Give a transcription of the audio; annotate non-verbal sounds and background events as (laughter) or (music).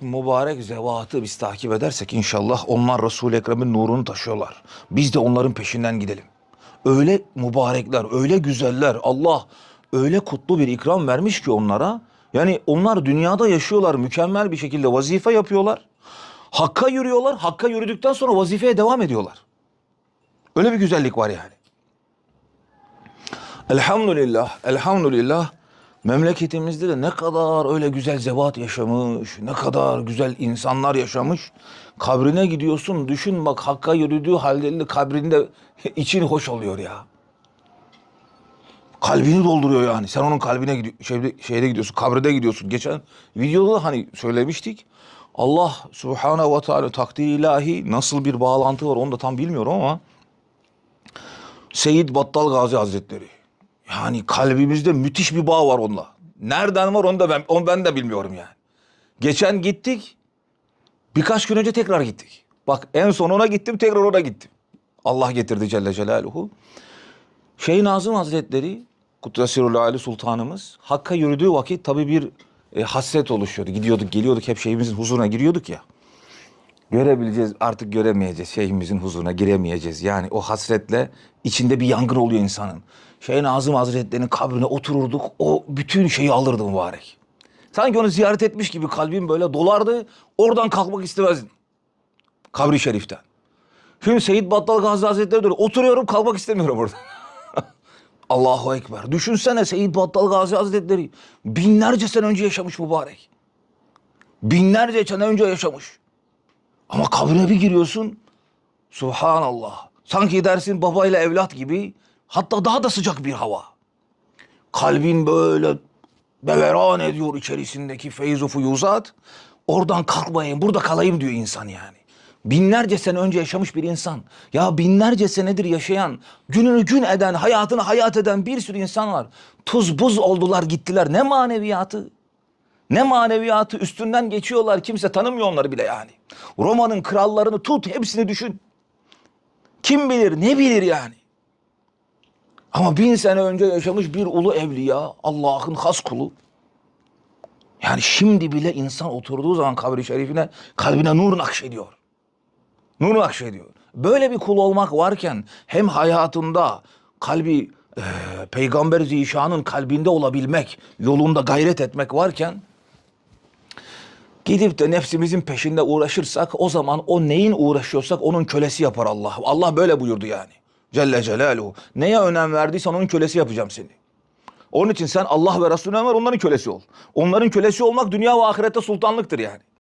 Mübarek zevatı biz takip edersek inşallah onlar Resul-i Ekrem'in nurunu taşıyorlar. Biz de onların peşinden gidelim. Öyle mübarekler, öyle güzeller. Allah öyle kutlu bir ikram vermiş ki onlara. Yani onlar dünyada yaşıyorlar, mükemmel bir şekilde vazife yapıyorlar. Hakka yürüyorlar, hakka yürüdükten sonra vazifeye devam ediyorlar. Öyle bir güzellik var yani. Elhamdülillah, elhamdülillah memleketimizde de ne kadar öyle güzel zevat yaşamış, ne kadar güzel insanlar yaşamış. Kabrine gidiyorsun, düşün bak Hakk'a yürüdüğü halde kabrinde (laughs) için hoş oluyor ya. Kalbini dolduruyor yani. Sen onun kalbine gidiyor, şeyde, gidiyorsun, kabride gidiyorsun. Geçen videoda hani söylemiştik. Allah Subhanahu ve Teala takdiri ilahi nasıl bir bağlantı var onu da tam bilmiyorum ama Seyyid Battal Gazi Hazretleri. Yani kalbimizde müthiş bir bağ var onunla. Nereden var onu da ben, onu ben de bilmiyorum yani. Geçen gittik. Birkaç gün önce tekrar gittik. Bak en son ona gittim tekrar ona gittim. Allah getirdi Celle Celaluhu. Şeyh Nazım Hazretleri Kuddesirul Ali Sultanımız Hakk'a yürüdüğü vakit tabii bir e, hasret oluşuyordu. Gidiyorduk geliyorduk hep şeyhimizin huzuruna giriyorduk ya. Görebileceğiz artık göremeyeceğiz şeyhimizin huzuruna giremeyeceğiz. Yani o hasretle içinde bir yangın oluyor insanın. Şeyh Nazım Hazretleri'nin kabrine otururduk o bütün şeyi alırdı mübarek. Sanki onu ziyaret etmiş gibi kalbim böyle dolardı. Oradan kalkmak istemezdin. Kabri şeriften. Şimdi Seyyid Battal Gazi Hazretleri diyor. Oturuyorum kalkmak istemiyorum orada. (laughs) Allahu Ekber. Düşünsene Seyyid Battal Gazi Hazretleri binlerce sene önce yaşamış mübarek. Binlerce sene önce yaşamış. Ama kabrine bir giriyorsun. Subhanallah. Sanki dersin babayla evlat gibi. Hatta daha da sıcak bir hava. Kalbin böyle beveran ediyor içerisindeki feyzu fuyuzat. Oradan kalkmayayım, burada kalayım diyor insan yani. Binlerce sene önce yaşamış bir insan. Ya binlerce senedir yaşayan, gününü gün eden, hayatını hayat eden bir sürü insan var. Tuz buz oldular gittiler. Ne maneviyatı? Ne maneviyatı üstünden geçiyorlar. Kimse tanımıyor onları bile yani. Roma'nın krallarını tut hepsini düşün. Kim bilir ne bilir yani. Ama bin sene önce yaşamış bir ulu evliya, Allah'ın has kulu. Yani şimdi bile insan oturduğu zaman kabri şerifine kalbine nur nakşediyor. Nur nakşediyor. Böyle bir kul olmak varken hem hayatında kalbi e, Peygamber Zişan'ın kalbinde olabilmek, yolunda gayret etmek varken gidip de nefsimizin peşinde uğraşırsak o zaman o neyin uğraşıyorsak onun kölesi yapar Allah. Allah böyle buyurdu yani. Celle Celaluhu. Neye önem verdiysen onun kölesi yapacağım seni. Onun için sen Allah ve Resulüne ver onların kölesi ol. Onların kölesi olmak dünya ve ahirette sultanlıktır yani.